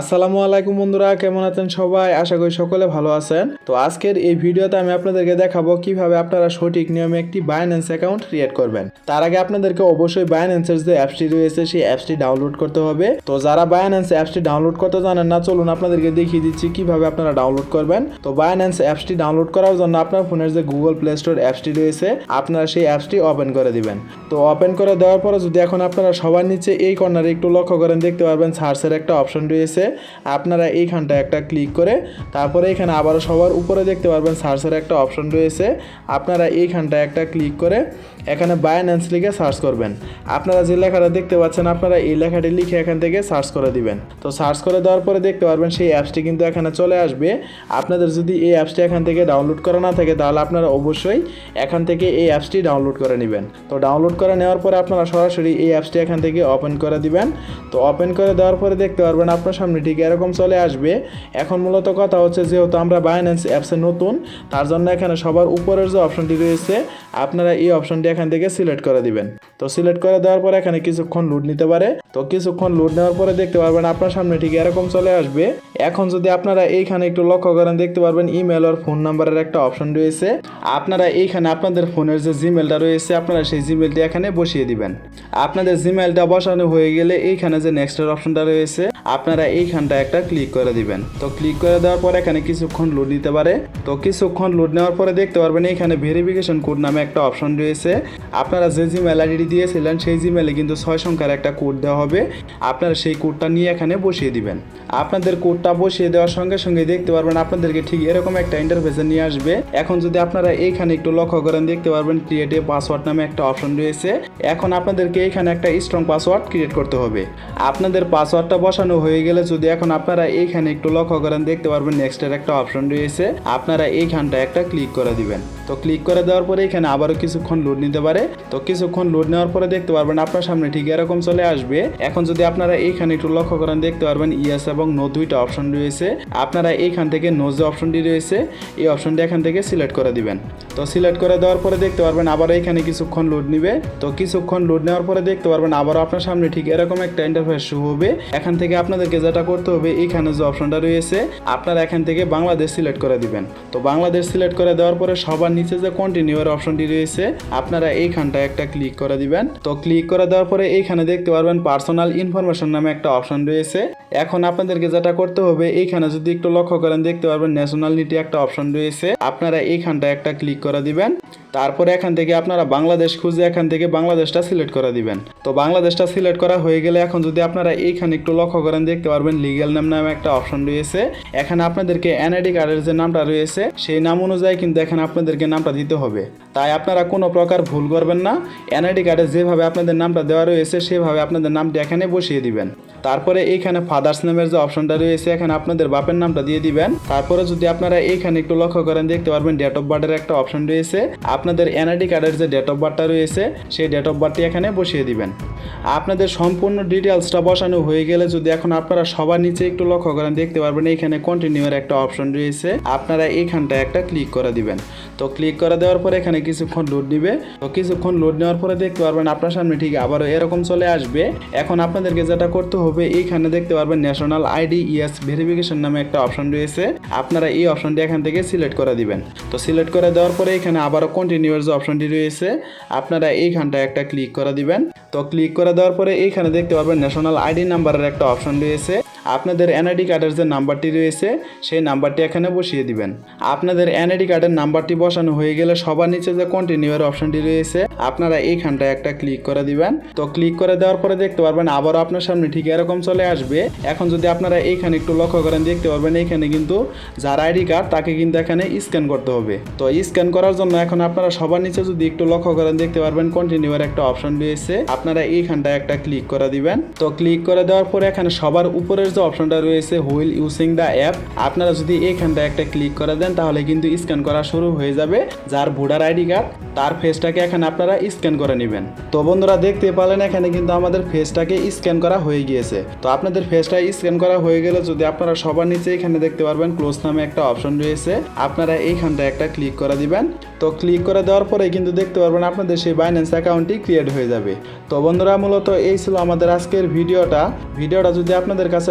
আসসালামু আলাইকুম বন্ধুরা, কেমন আছেন সবাই? আশা করি সকলে ভালো আছেন। তো আজকের এই ভিডিওতে আমি আপনাদেরকে দেখাবো কীভাবে আপনারা সঠিক নিয়মে একটি বাইন্যান্স অ্যাকাউন্ট ক্রিয়েট করবেন। তার আগে আপনাদেরকে অবশ্যই বাইন্যান্সের যে অ্যাপসটি রয়েছে, সেই অ্যাপসটি ডাউনলোড করতে হবে। তো যারা বাইন্যান্স অ্যাপসটি ডাউনলোড করতে জানেন না, চলুন আপনাদেরকে দেখিয়ে দিচ্ছি কীভাবে আপনারা ডাউনলোড করবেন। তো বাইন্যান্স অ্যাপসটি ডাউনলোড করার জন্য আপনার ফোনের যে গুগল প্লে স্টোর অ্যাপসটি রয়েছে, আপনারা সেই অ্যাপসটি ওপেন করে দিবেন। তো ওপেন করে দেওয়ার পরে যদি এখন আপনারা সবার নিচে এই কর্নারে একটু লক্ষ্য করেন, দেখতে পারবেন সার্চের একটা অপশন রয়েছে। আপনারা এইখানটা একটা ক্লিক করে, তারপরে এখানে আবারও সবার উপরে দেখতে পারবেন সার্চের একটা অপশন রয়েছে। আপনারা এইখানটা একটা ক্লিক করে এখানে বায়ান্যান্স লিখে সার্চ করবেন। আপনারা যে লেখাটা দেখতে পাচ্ছেন, আপনারা এই লেখাটি লিখে এখান থেকে সার্চ করে দিবেন। তো সার্চ করে দেওয়ার পরে দেখতে পারবেন সেই অ্যাপসটি কিন্তু এখানে চলে আসবে। আপনাদের যদি এই অ্যাপসটি এখান থেকে ডাউনলোড করা না থাকে, তাহলে আপনারা অবশ্যই এখান থেকে এই অ্যাপসটি ডাউনলোড করে নেবেন। তো ডাউনলোড করে নেওয়ার পরে আপনারা সরাসরি এই অ্যাপসটি এখান থেকে ওপেন করে দিবেন। তো ওপেন করে দেওয়ার পরে দেখতে পারবেন আপনার সামনে ঠিক এরকম চলে আসবে। এখন মূলত কথা হচ্ছে যেহেতু আমরা বাইন্যান্স অ্যাপসে নতুন, তার জন্য এখানে সবার উপরের যে অপশনটি রয়েছে, আপনারা এই অপশনটি এখান থেকে সিলেক্ট করে দিবেন। তো সিলেক্ট করে দেওয়ার পরে এখানে কিছুক্ষণ লোড নিতে পারে। তো কিছুক্ষণ লোড নেওয়ার পরে দেখতে পারবেন আপনার সামনে ঠিক এরকম চলে আসবে। এখন যদি আপনারা এইখানে একটু লক্ষ্য করেন, দেখতে পারবেন ইমেল আর ফোন নাম্বারের একটা অপশন রয়েছে। আপনারা এইখানে আপনাদের ফোনের যে জিমেলটা রয়েছে, আপনারা সেই জিমেলটি এখানে বসিয়ে দিবেন। আপনাদের জিমেলটা বসানো হয়ে গেলে এইখানে যে নেক্সটের অপশনটা রয়েছে, আপনারা এইখানটা একটা ক্লিক করে দিবেন। তো ক্লিক করে দেওয়ার পর এখানে কিছুক্ষণ লোড নিতে পারে। তো কিছুক্ষণ লোড নেওয়ার পরে দেখতে পারবেন এইখানে ভেরিফিকেশন কোড নামে একটা অপশন রয়েছে। আপনারা যে জিমেল আইডি দিয়েছিলেন, সেই জিমেলে কিন্তু ছয় সংখ্যার একটা কোড দেওয়া হবে। আপনারা সেই কোডটা নিয়ে এখানে বসিয়ে দিবেন। আপনাদের কোডটা বসিয়ে দেওয়ার সঙ্গে সঙ্গে দেখতে পারবেন আপনাদেরকে ঠিক এরকম একটা ইন্টারফেসে নিয়ে আসবে। এখন যদি আপনারা এইখানে একটু লক্ষ্য করেন, দেখতে পারবেন ক্রিয়েট পাসওয়ার্ড নামে একটা অপশন রয়েছে। এখন আপনাদেরকে এইখানে একটা স্ট্রং পাসওয়ার্ড ক্রিয়েট করতে হবে। আপনাদের পাসওয়ার্ডটা বসানো হয়ে গেলে যদি এখন আপনারা এইখানে একটু লক্ষ্য করেন, দেখতে পারবেন নেক্সটের একটা অপশন রয়েছে। আপনারা এইখানটা একটা ক্লিক করে দিবেন। তো ক্লিক করে দেওয়ার পরে এখানে আবারও কিছুক্ষণ লোড নিতে পারে। তো কিছুক্ষণ লোড নেওয়ার পরে দেখতে পারবেন আপনার সামনে ঠিক এরকম চলে আসবে। এখন যদি আপনারা এইখানে একটু লক্ষ্য করেন, দেখতে পারবেন ইয়েস এবং নো দুইটা অপশন রয়েছে। আপনারা এইখান থেকে নো যে অপশনটি রয়েছে, এই অপশনটি এখান থেকে সিলেক্ট করে দিবেন। তো সিলেক্ট করে দেওয়ার পরে দেখতে পারবেন আবার এখানে কিছুক্ষণ লোড নিবে। তো কিছুক্ষণ লোড নেওয়ার পরে দেখতে পারবেন আবারও আপনার সামনে ঠিক এরকম একটা ইন্টারফেস শুরু হবে। এখান থেকে আপনাদেরকে যেটা করতে হবে এইখানে যে অপশনটা রয়েছে, আপনারা এখান থেকে বাংলাদেশ সিলেক্ট করে দিবেন। তো বাংলাদেশ সিলেক্ট করে দেওয়ার পরে সবার নিচে যে কন্টিনিউ এর অপশনটি রয়েছে, আপনারা এইখানটা একটা ক্লিক করে দিবেন। তো ক্লিক করে দেওয়ার পরে এইখানে দেখতে পারবেন পার্সোনাল ইনফরমেশন নামে একটা অপশন রয়েছে। এখন আপনাদেরকে যেটা করতে হবে, এইখানে যদি একটু লক্ষ্য করেন, দেখতে পারবেন ন্যাশনালিটি একটা অপশন রয়েছে। আপনারা এইখানটা একটা ক্লিক করে দিবেন। তারপরে এখান থেকে আপনারা বাংলাদেশ খুঁজে এখান থেকে বাংলাদেশটা সিলেক্ট করে দিবেন। তো বাংলাদেশটা সিলেক্ট করা হয়ে গেলে এখন যদি আপনারা এইখানে একটু লক্ষ্য করেন, দেখতে পারবেন লিগ্যাল নাম নামে একটা অপশন রয়েছে। এখানে আপনাদেরকে এনআইডি কার্ডের যে নামটা রয়েছে, সেই নাম অনুযায়ী কিন্তু এখানে আপনাদেরকে নামটা দিতে হবে। তাই আপনারা কোনো প্রকার ভুল করবেন না। এনআইডি কার্ডে যেভাবে আপনাদের নামটা দেওয়া রয়েছে, সেভাবে আপনাদের নামটি এখানে বসিয়ে দিবেন। তারপরে এইখানে ফাদার্স নামের যে অপশনটা রয়েছে, এখানে আপনাদের বাপের নামটা দিয়ে দিবেন। তারপরে যদি আপনারা এইখানে একটু লক্ষ্য করেন, দেখতে পারবেন ডেট অফ বার্থের একটা অপশন রয়েছে। আপনাদের এনআইডি কার্ডের যে ডেট অফ বার্থটা রয়েছে, সেই ডেট অফ বার্থটি এখানে বসিয়ে দিবেন। আপনাদের সম্পূর্ণ ডিটেলসটা বসানো হয়ে গেলে যদি এখন আপনারা সবার নিচে একটু লক্ষ্য করেন, দেখতে পারবেন এইখানে কন্টিনিউ এর একটা অপশন রয়েছে। আপনারা এইখানটা একটা ক্লিক করে দিবেন। তো ক্লিক করে দেওয়ার পর এখানে কিছুক্ষণ লোড নিবে তো কিছুক্ষণ লোড নেওয়ার পরে দেখতে পারবেন আপনার সামনে ঠিক আবারও এরকম চলে আসবে। এখন আপনাদেরকে যেটা করতে হবে, এইখানে দেখতে পারবেন ন্যাশনাল আইডি ইএস ভেরিফিকেশন নামে একটা অপশন রয়েছে। আপনারা এই অপশনটি এখান থেকে সিলেক্ট করে দিবেন। তো সিলেক্ট করে দেওয়ার পরে এখানে আবারও কন্টিনিউ যে অপশনটি রয়েছে। আপনারা এইখানটা একটা ক্লিক করে দিবেন। তো ক্লিক করে দেওয়ার পরে এইখানে দেখতে পারবেন ন্যাশনাল আইডি নাম্বারের একটা অপশন রয়েছে। আপনাদের এনআইডি কার্ডের যে নাম্বারটি রয়েছে, সেই নাম্বারটি এখানে বসিয়ে দিবেন। আপনাদের এনআইডি কার্ডের নাম্বারটি বসানো হয়ে গেলে সবার নিচে যে কন্টিনিউ এর অপশনটি রয়েছে, আপনারা এইখানটা একটা ক্লিক করে দিবেন। তো ক্লিক করে দেওয়ার পরে দেখতে পারবেন আবারও আপনার সামনে ঠিক এরকম চলে আসবে। এখন যদি আপনারা এইখানে একটু লক্ষ্য করেন, দেখতে পারবেন এইখানে কিন্তু যার আইডি কার্ড তাকে কিন্তু এখানে স্ক্যান করতে হবে। তো স্ক্যান করার জন্য এখন আপনারা সবার নিচে যদি একটু লক্ষ্য করেন, দেখতে পারবেন কন্টিনিউ এর একটা অপশন রয়েছে। আপনারা এইখানটা একটা ক্লিক করে দিবেন। তো ক্লিক করে দেওয়ার পরে এখানে সবার উপরের যে অপশনটা রয়েছে হুইল ইউজিং দ্য অ্যাপ, আপনারা যদি এইখানটা একটা ক্লিক করে দেন, তাহলে কিন্তু স্ক্যান করা শুরু হয়ে যাবে। যার ভোটার আইডি কার্ড, তার ফেসটাকে এখানে আপনারা স্ক্যান করে নেবেন। তো বন্ধুরা, দেখতে পেলেন এখানে কিন্তু আমাদের ফেসটাকে স্ক্যান করা হয়ে গিয়েছে। তো আপনাদের ফেসটা স্ক্যান করা হয়ে গেলে যদি আপনারা সবার নিচে এখানে দেখতে পারবেন, ক্লোজ নামে একটা অপশন রয়েছে। আপনারা এইখানটা একটা ক্লিক করে দিবেন। তো ক্লিক করে দেওয়ার পরে কিন্তু দেখতে পারবেন, আপনাদের সেই বাইন্যান্স অ্যাকাউন্টটি ক্রিয়েট হয়ে যাবে। তো বন্ধুরা, মূলত এই ছিল আমাদের আজকের ভিডিওটা। ভিডিওটা যদি আপনাদের কাছে